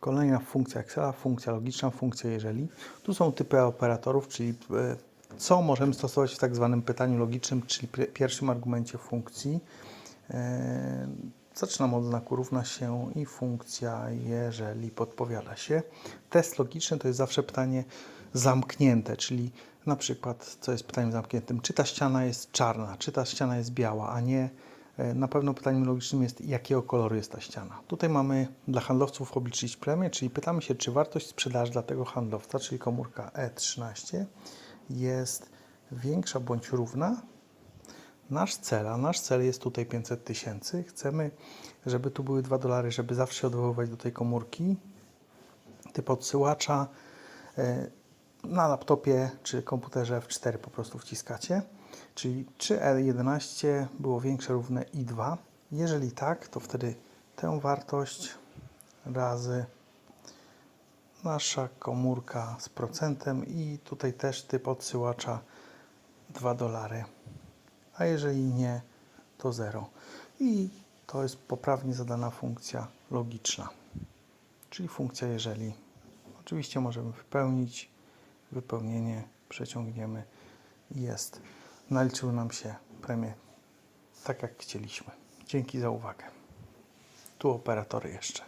Kolejna funkcja Excela, funkcja logiczna, funkcja jeżeli. Tu są typy operatorów, czyli e, co możemy stosować w tak zwanym pytaniu logicznym, czyli pie- pierwszym argumencie funkcji. E, Zaczynam od znaku równa się i funkcja, jeżeli podpowiada się. Test logiczny to jest zawsze pytanie zamknięte, czyli na przykład, co jest pytaniem zamkniętym, czy ta ściana jest czarna, czy ta ściana jest biała, a nie na pewno pytaniem logicznym jest, jakiego koloru jest ta ściana. Tutaj mamy dla handlowców obliczyć premię, czyli pytamy się, czy wartość sprzedaży dla tego handlowca, czyli komórka E13 jest większa bądź równa nasz cel, a nasz cel jest tutaj 500 tysięcy. Chcemy, żeby tu były 2 dolary, żeby zawsze odwoływać do tej komórki. Typ odsyłacza e, na laptopie czy komputerze F4 po prostu wciskacie. Czyli czy E11 było większe, równe i2. Jeżeli tak, to wtedy tę wartość razy nasza komórka z procentem i tutaj też typ odsyłacza 2 dolary a jeżeli nie, to 0. I to jest poprawnie zadana funkcja logiczna, czyli funkcja jeżeli. Oczywiście możemy wypełnić, wypełnienie przeciągniemy i jest. Naliczył nam się premię tak jak chcieliśmy. Dzięki za uwagę. Tu operatory jeszcze.